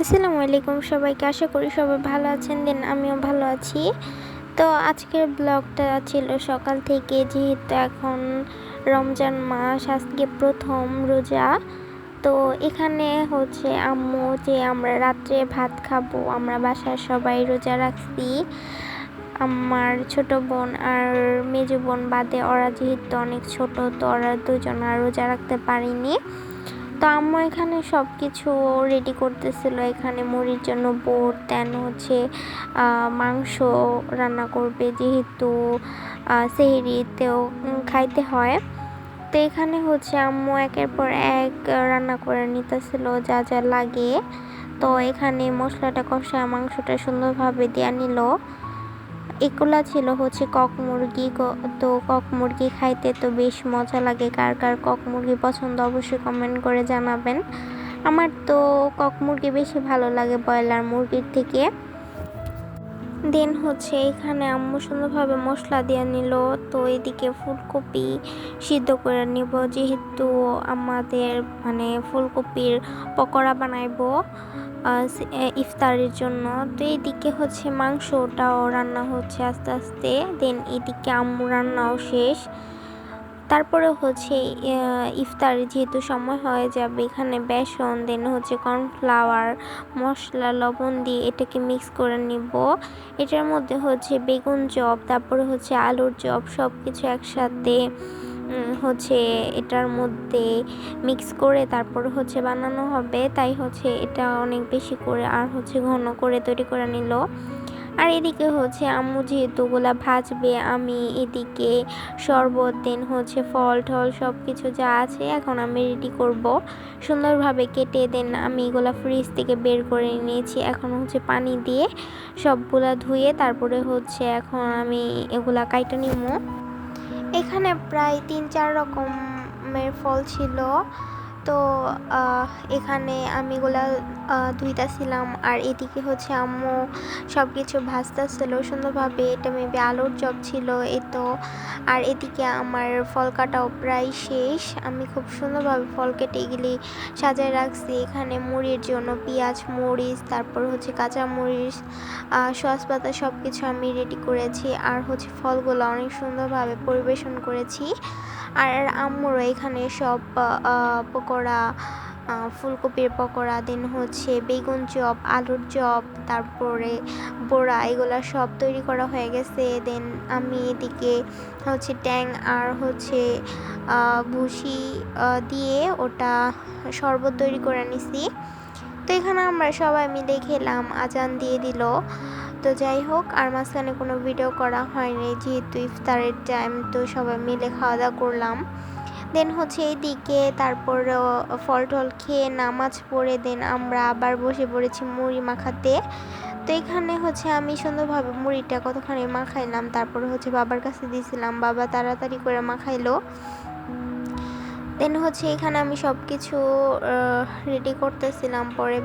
আসসালামু আলাইকুম সবাইকে। আশা করি সবাই ভালো আছেন, দেন আমিও ভালো আছি। তো আজকের ব্লগটা ছিল সকাল থেকে, যেহেতু এখন রমজান মাস, আজকে প্রথম রোজা। তো এখানে হচ্ছে আম্মু যে আমরা রাত্রে ভাত খাব, আমরা বাসায় সবাই রোজা রাখছি। আমার ছোট বোন আর মেজো বোন বাদে ওরা যেহেতু অনেক ছোট, তো ওরা দুজন আর রোজা রাখতে পারিনি। তো আম্মু এখানে সব কিছু রেডি করতেছিল। এখানে মুড়ির জন্য বোট দেন হচ্ছে মাংস রান্না করবে যেহেতু সেহরিতেও খাইতে হয়। তো এখানে হচ্ছে আম্মু একের পর এক রান্না করে নিতেছিল যা যা লাগে। তো এখানে মশলাটা কষা মাংসটা সুন্দরভাবে দেওয়া নিল। এগুলা ছিল হচ্ছে কক মুরগি তো কক মুরগি খাইতে তো বেশ মজা লাগে। কার কার কক মুরগি পছন্দ অবশ্যই কমেন্ট করে জানাবেন। আমার তো কক মুরগি বেশি ভালো লাগে ব্রয়লার মুরগির থেকে। দেন হচ্ছে এখানে আম্মু সুন্দরভাবে মশলা দিয়ে নিল। তো এদিকে ফুলকপি সিদ্ধ করে নিব। যেহেতু আমাদের মানে ফুলকপির পকোড়া বানাইবো ইফতারের জন্য। তো এদিকে হচ্ছে মাংসটাও রান্না হচ্ছে আস্তে আস্তে। দেন এদিকে আম্মু রান্নাও শেষ। তারপরে হচ্ছে ইফতার যেহেতু সময় হয়ে যাবে, এখানে বেসন দেন হচ্ছে কর্নফ্লাওয়ার মশলা, লবণ দিয়ে এটাকে মিক্স করে নিব। এটার মধ্যে হচ্ছে বেগুন চপ, তারপরে হচ্ছে আলুর চপ সব কিছু একসাথে হচ্ছে এটার মধ্যে মিক্স করে তারপর হচ্ছে বানানো হবে। তাই হচ্ছে এটা অনেক বেশি করে আর হচ্ছে ঘন করে তৈরি করে নিল। আর এদিকে হচ্ছে আম্মু যেহেতু ওগুলা ভাজবে, আমি এদিকে শরবত দেন হচ্ছে ফল টল সব কিছু যা আছে এখন আমি রেডি করব। সুন্দরভাবে কেটে দেন আমি এগুলা ফ্রিজ থেকে বের করে নিয়েছি। এখন হচ্ছে পানি দিয়ে সবগুলা ধুয়ে তারপরে হচ্ছে এখন আমি এগুলা কাইটা নিবো এখানে প্রায় তিন চার রকমের ফল ছিল। তো এখানে আমি এগুলা ধুইতাছিলাম। আর এদিকে হচ্ছে আম্মু সব কিছু ভাজতেছিল। সুন্দরভাবে এটা মেবি আলুর চপ ছিল এ তো আর এদিকে আমার ফল কাটাও প্রায় শেষ। আমি খুব সুন্দরভাবে ফল কেটে এগুলি সাজায় রাখছি। এখানে মুড়ির জন্য পেঁয়াজ, মরিচ, তারপর হচ্ছে কাঁচা মরিচ সস পাতা সব কিছু আমি রেডি করেছি। আর হচ্ছে ফলগুলো অনেক সুন্দরভাবে পরিবেশন করেছি। আর আম্মুরও এখানে সব পকোড়া ফুলকপির পকোড়া, দেন হচ্ছে বেগুন চপ, আলুর চপ, তারপরে বড়া, এগুলো সব তৈরি করা হয়ে গেছে। দেন আমি এদিকে হচ্ছে ট্যাং আর হচ্ছে ভুসি দিয়ে ওটা শরবত তৈরি করে নিছি। তো এখানে আমরা সবাই মিলে খেলাম, আজান দিয়ে দিল। তো যাই হোক, আর মাঝখানে কোনো ভিডিও করা হয়নি, যেহেতু ইফতারের টাইম তো সবাই মিলে খাওয়া দাওয়া করলাম। দেন হচ্ছে এইদিকে তারপর ফল টল খেয়ে নামাজ পড়ে দেন আমরা আবার বসে পড়েছি মুড়ি মাখাতে। তো এখানে হচ্ছে আমি সুন্দরভাবে মুড়িটা কতখানি মাখাইলাম, তারপর হচ্ছে বাবার কাছে দিয়েছিলাম, বাবা তাড়াতাড়ি করে মাখাইলো। দেন হচ্ছে এখানে আমি সব কিছু রেডি করতেছিলাম। পরে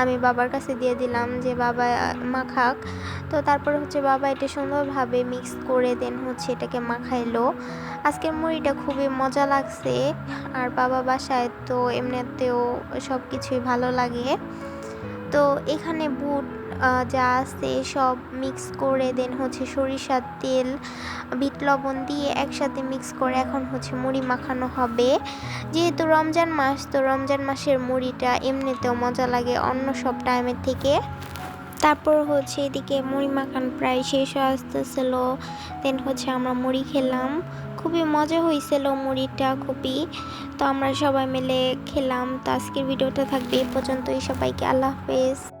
আমি বাবার কাছে দিয়ে দিলাম যে, বাবা মাখাক তো তারপরে হচ্ছে বাবা এটা সুন্দরভাবে মিক্স করে দেন হচ্ছে এটাকে মাখাইলো। আজকের মুড়িটা খুবই মজা লাগছে। আর বাবা বাসায় তো এমনিতেও সব কিছুই ভালো লাগে। তো এখানে বুট যা আছে সব মিক্স করে দেন হচ্ছে সরিষার তেল, বিট লবণ দিয়ে একসাথে মিক্স করে এখন হচ্ছে মুড়ি মাখানো হবে। যেহেতু রমজান মাস, তো রমজান মাসের মুড়িটা এমনিতেও মজা লাগে অন্য সব টাইমের থেকে। তারপর হচ্ছে এদিকে মুড়ি মাখান প্রায় শেষ হয়ে আসতেছিল দেন হচ্ছে আমরা মুড়ি খেলাম। খুবই মজা হয়েছিল মুড়িটা, খুবই। তো আমরা সবাই মিলে খেলাম। তো আজকের ভিডিওটা থাকবে এ পর্যন্তই। সবাইকে আল্লাহ হাফেজ।